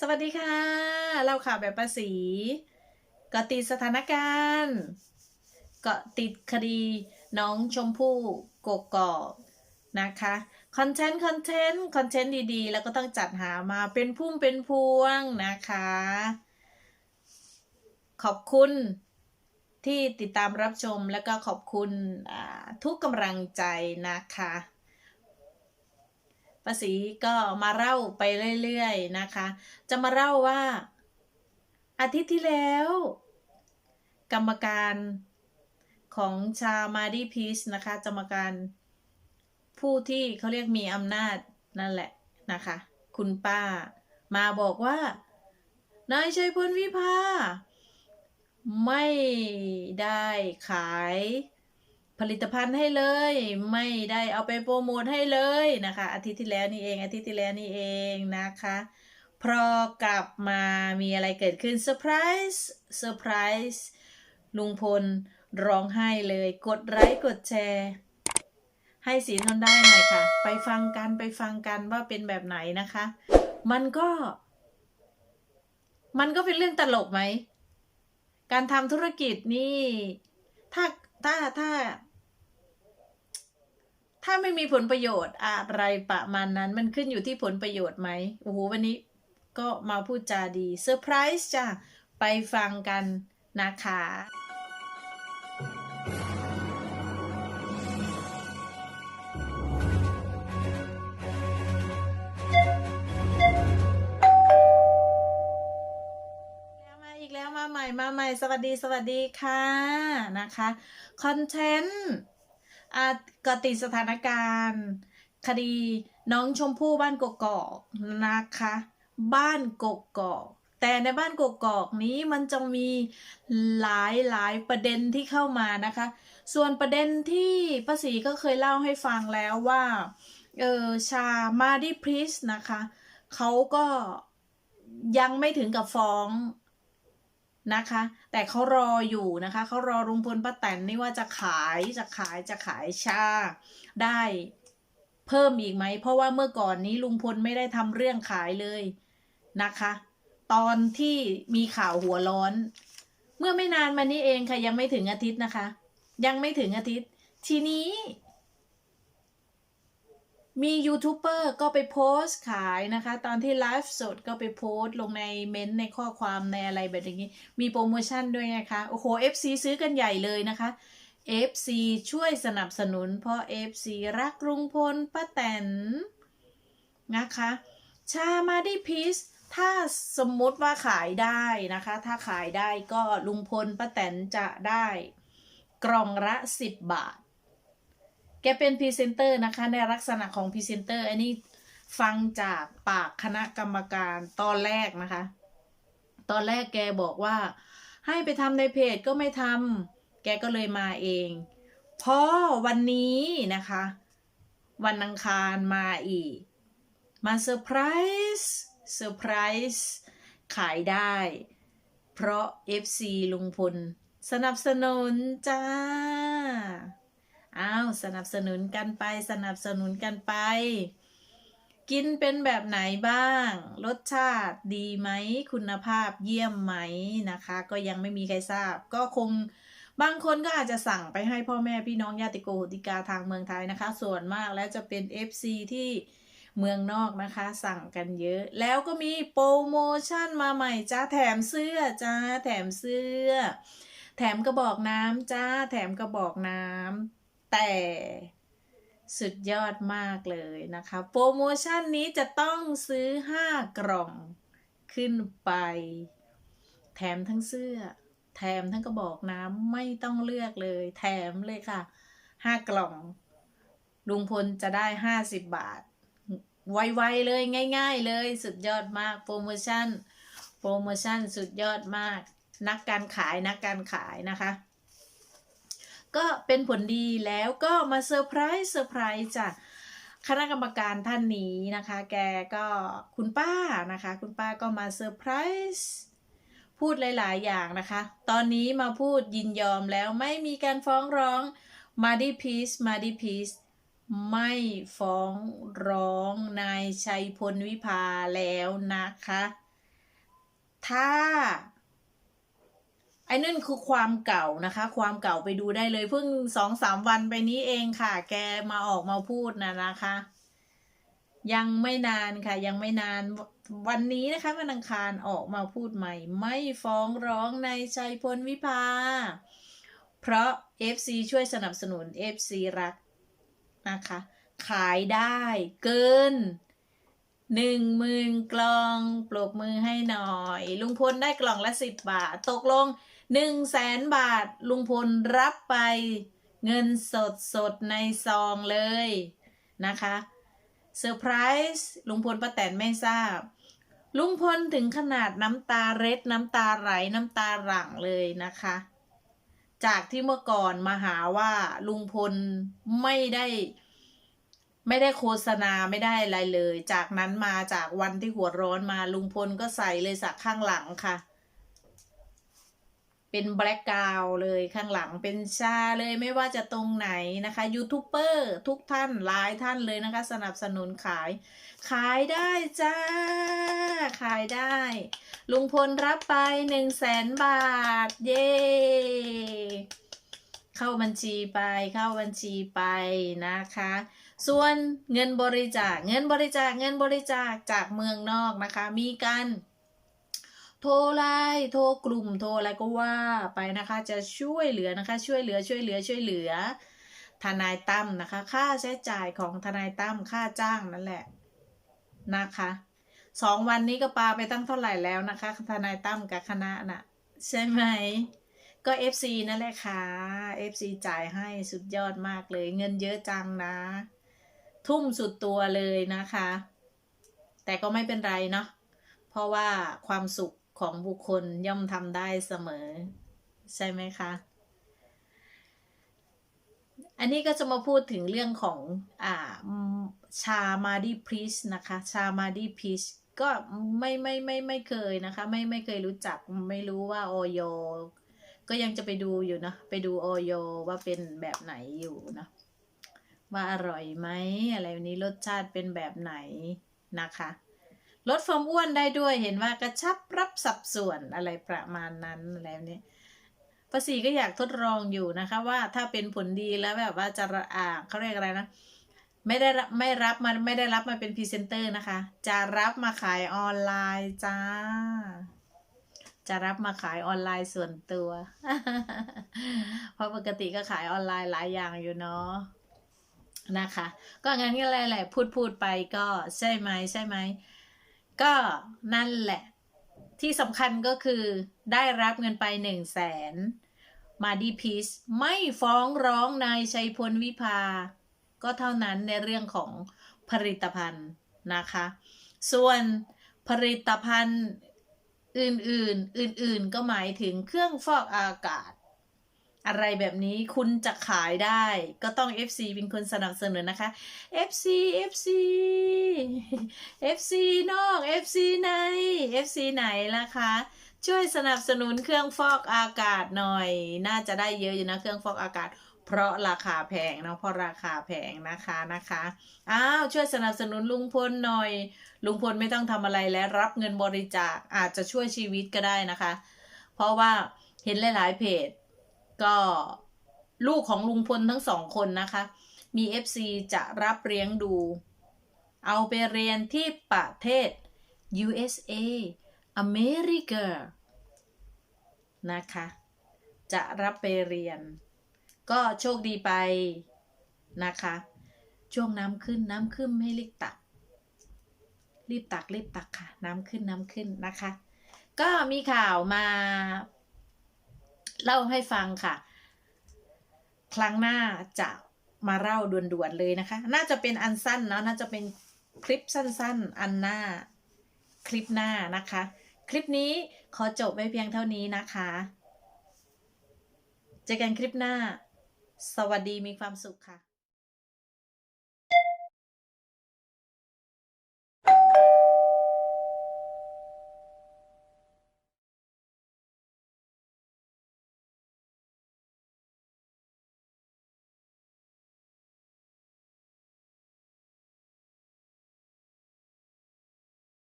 สวัสดีค่ะ เราข่าวแบบภาษีเกาะติดสถานการณ์เกาะติดคดีน้องชมพู่กกอกนะคะคอนเทนต์คอนเทนต์คอนเทนต์ดีๆ แล้วก็ต้องจัดหามาเป็นพุ่มเป็นพวงนะคะ ขอบคุณที่ติดตามรับชมแล้วก็ขอบคุณทุกกำลังใจนะคะ ภาษีก็มาเล่าไปเรื่อยๆนะคะ จะมาเล่าว่า อาทิตย์ที่แล้ว กรรมการของชามาดีพีซนะคะกรรมการผู้ที่เขาเรียกมีอำนาจนั่นแหละนะคะ คุณป้า มาบอกว่านายชัยพลวิภาไม่ได้ขาย ผลิตภัณฑ์ให้เลย ไม่ได้เอาไปโปรโมทให้เลยนะคะ อาทิตย์ที่แล้วนี่เอง อาทิตย์ที่แล้วนี่เองนะคะพอกลับมามีอะไรเกิดขึ้นเซอร์ไพรส์เซอร์ไพรส์ลุงพลร้องไห้เลย กดไลค์กดแชร์ให้สีทนได้หน่อยค่ะ ไปฟังกันไปฟังกันว่าเป็นแบบไหนนะคะ มันก็ มันก็เป็นเรื่องตลกไหม การทำธุรกิจนี่ ถ้าถ้าถ้า ถ้าไม่มีผลประโยชน์อะไรประมาณนั้น มันขึ้นอยู่ที่ผลประโยชน์ไหมโอ้โหวันนี้ก็มาพูดจาดีเซอร์ไพรส์จ้ะ ไปฟังกันนะคะแล้วมาอีกแล้วมาใหม่มาใหม่สวัสดีสวัสดีค่ะนะคะคอนเทนต์ กติสถานการณ์ คดีน้องชมพู่บ้านกกอกนะคะ บ้านกกอกแต่ในบ้านกกอกนี้มันจะมีหลายหลายประเด็นที่เข้ามานะคะ ส่วนประเด็นที่ป้าศรีก็เคยเล่าให้ฟังแล้วว่าเออชามาดิพริสนะคะเขาก็ยังไม่ถึงกับฟ้อง นะคะ แต่เขารออยู่นะคะเขารอลุงพลป้าแตนนี่ว่าจะขายจะขายจะขายชาได้เพิ่มอีกไหม เพราะว่าเมื่อก่อนนี้ลุงพลไม่ได้ทำเรื่องขายเลยนะคะ ตอนที่มีข่าวหัวร้อน เมื่อไม่นานมานี้เองค่ะยังไม่ถึงอาทิตย์นะคะ ยังไม่ถึงอาทิตย์ ทีนี้ มียูทูบเบอร์ก็ไปโพสต์ขายนะคะ ตอนที่ไลฟ์สดก็ไปโพสต์ลงในเม้นต์ในข้อความในอะไรแบบนี้ มีโปรโมชั่นด้วยนะคะ โอ้โห FC ซื้อกันใหญ่เลยนะคะ FC ช่วยสนับสนุน เพราะ FC รักลุงพลป้าแตนนะคะ ชามาดิพีซถ้าสมมติว่าขายได้นะคะ ถ้าขายได้ก็ลุงพลป้าแตนจะได้กล่องละ 10 บาท กเป็นพรีเซนเตอร์นะคะ ในลักษณะของพรีเซนเตอร์ อันนี้ฟังจากปากคณะกรรมการตอนแรกนะคะ ตอนแรกแกบอกว่า ให้ไปทำในเพจก็ไม่ทำแกก็เลยมาเอง พอวันนี้นะคะ วันอังคารมาอีก มาเซอร์ไพรส์เซอร์ไพรส์ขายได้ เพราะ FC ลุงพลสนับสนุนจ้า อ้าวสนับสนุนกันไปสนับสนุนกันไป กินเป็นแบบไหนบ้าง รสชาติดีไหม คุณภาพเยี่ยมไหมนะคะ ก็ยังไม่มีใครทราบ ก็คงบางคนก็อาจจะสั่งไปให้พ่อแม่พี่น้องญาติโกโหติกาทางเมืองไทยนะคะ ส่วนมากแล้วจะเป็น FC ที่เมืองนอกนะคะ สั่งกันเยอะ แล้วก็มีโปรโมชั่นมาใหม่จ้าแถมเสื้อจ้าแถมเสื้อ แถมกระบอกน้ำจ้าแถมกระบอกน้ำ แต่สุดยอดมากเลยนะคะ โปรโมชั่นนี้จะต้องซื้อ 5 กล่องขึ้นไป แถมทั้งเสื้อ แถมทั้งกระบอกน้ำไม่ต้องเลือกเลย แถมเลยค่ะ 5 กล่องลุงพลจะได้ 50 บาท ไวๆเลยง่าย ๆ เลยสุดยอดมากโปรโมชั่น โปรโมชั่นสุดยอดมาก นักการขายนักการขายนะคะ ก็เป็นผลดีแล้วก็มาเซอร์ไพรส์เซอร์ไพรส์จากคณะกรรมการท่านนี้นะคะ แกก็คุณป้านะคะ คุณป้าก็มาเซอร์ไพรส์พูดหลาย ๆ อย่างนะคะ ตอนนี้มาพูดยินยอมแล้วไม่มีการฟ้องร้องมาดิพีซมาดิพีซไม่ฟ้องร้องนายชัยพลวิภาแล้วนะคะ ถ้า ไอ้นั่นคือความเก่านะคะ ความเก่าไปดูได้เลยเพิ่งสองสามวันไปนี้เองค่ะ แกมาออกมาพูดนะนะคะ ยังไม่นานค่ะ ยังไม่นานวันนี้นะคะวันอังคารออกมาพูดใหม่ ไม่ฟ้องร้องในชัยพลวิภา เพราะ FC ช่วยสนับสนุน FC รักนะคะ ขายได้เกินหนึ่งหมื่นกล่องปรบมือให้หน่อย ลุงพลได้กล่องละสิบบาท ตกลง หนึ่งแสนบาทลุงพลรับไป เงินสดสดในซองเลยนะคะเซอร์ไพรส์ลุงพลป้าแตนไม่ทราบ ลุงพลถึงขนาดน้ำตาเร็ดน้ำตาไหลน้ำตาหลั่งเลยนะคะ จากที่เมื่อก่อนมาหาว่าลุงพลไม่ได้ไม่ได้โฆษณาไม่ได้อะไรเลย จากนั้นมาจากวันที่หัวร้อนมาลุงพลก็ใส่เลยสักข้างหลังค่ะ เป็นแบล็กกราวเลยข้างหลังเป็นชาเลยไม่ว่าจะตรงไหนนะคะยูทูบเบอร์ทุกท่านหลายท่านเลยนะคะ สนับสนุนขาย ขายได้จ้า ขายได้ ลุงพลรับไปหนึ่งแสนบาท เย้เข้าบัญชีไปเข้าบัญชีไปนะคะ ส่วนเงินบริจาคเงินบริจาคเงินบริจาคจากเมืองนอกนะคะ มีการ โทรไลน์โทรกลุ่มโทรอะไรก็ว่าไปนะคะ จะช่วยเหลือนะคะ ช่วยเหลือช่วยเหลือช่วยเหลือ ทนายตั้มนะคะ ค่าใช้จ่ายของทนายตั้มค่าจ้างนั่นแหละนะคะสองวันนี้ก็ปาไปตั้งเท่าไหร่แล้วนะคะ ทนายตั้มกับคณะน่ะ ใช่ไหม ก็ FC นั่นแหละค่ะ FC จ่ายให้สุดยอดมากเลย เงินเยอะจังนะ ทุ่มสุดตัวเลยนะคะ แต่ก็ไม่เป็นไรเนาะเพราะว่าความสุข ของบุคคลย่อมทำได้เสมอ ใช่ไหมคะ อันนี้ก็จะมาพูดถึงเรื่องของอ่าชามาดีพริชนะคะ ชามาดีพริชก็ไม่ไม่ไม่ไม่เคยนะคะ ไม่ไม่เคยรู้จักไม่รู้ว่าออยก็ยังจะไปดูอยู่นะ ไปดูออยว่าเป็นแบบไหนอยู่นะว่าอร่อยไหมอะไรนี้รสชาติเป็นแบบไหนนะคะ ลดความอ้วนได้ด้วยเห็นว่ากระชับรับสัดส่วนอะไรประมาณนั้นอะไรแบบนี้ภาษีก็อยากทดลองอยู่นะคะว่าถ้าเป็นผลดีแล้วแบบว่าจะอ่าเขาเรียกอะไรนะไม่ได้ไม่รับมาไม่ได้รับมาเป็นพรีเซนเตอร์นะคะ จะรับมาขายออนไลน์จ้า จะรับมาขายออนไลน์ส่วนตัว เพราะปกติก็ขายออนไลน์หลายอย่างอยู่เนาะนะคะ ก็งั้นก็แหละพูดพูดไปก็ใช่ไหมใช่ไหม ก็นั่นแหละ ที่สำคัญก็คือได้รับเงินไปหนึ่งแสนมาดีพีชไม่ฟ้องร้องนายชัยพลวิภา ก็เท่านั้นในเรื่องของผลิตภัณฑ์นะคะ ส่วนผลิตภัณฑ์อื่นๆ อื่นๆ ก็หมายถึงเครื่องฟอกอากาศ อะไรแบบนี้คุณจะขายได้ ก็ต้อง FC เป็นคนสนับสนุนนะคะ FC FC FC นอก FC ใน FC ไหนล่ะคะช่วยสนับสนุนเครื่องฟอกอากาศหน่อย น่าจะได้เยอะอยู่นะเครื่องฟอกอากาศ เพราะราคาแพงเนาะเพราะราคาแพงนะคะนะคะอ้าวช่วยสนับสนุนลุงพลหน่อย ลุงพลไม่ต้องทำอะไรและรับเงินบริจาคอาจจะช่วยชีวิตก็ได้นะคะ เพราะว่าเห็นหลายๆเพจ ก็ลูกของลุงพลทั้งสองคนนะคะ มี FC จะรับเลี้ยงดู เอาไปเรียนที่ประเทศ USA อเมริกา นะคะ จะรับไปเรียน ก็โชคดีไปนะคะ ช่วงน้ำขึ้นน้ำขึ้นให้รีบตัก รีบตักรีบตักค่ะ น้ำขึ้นน้ำขึ้นนะคะ ก็มีข่าวมา เล่าให้ฟังค่ะ ครั้งหน้าจะมาเล่าด่วนๆเลยนะคะ น่าจะเป็นอันสั้นเนาะน่าจะเป็นคลิปสั้นๆ อันหน้า คลิปหน้านะคะ คลิปนี้ขอจบไว้เพียงเท่านี้นะคะเจอกันคลิปหน้า สวัสดีมีความสุขค่ะ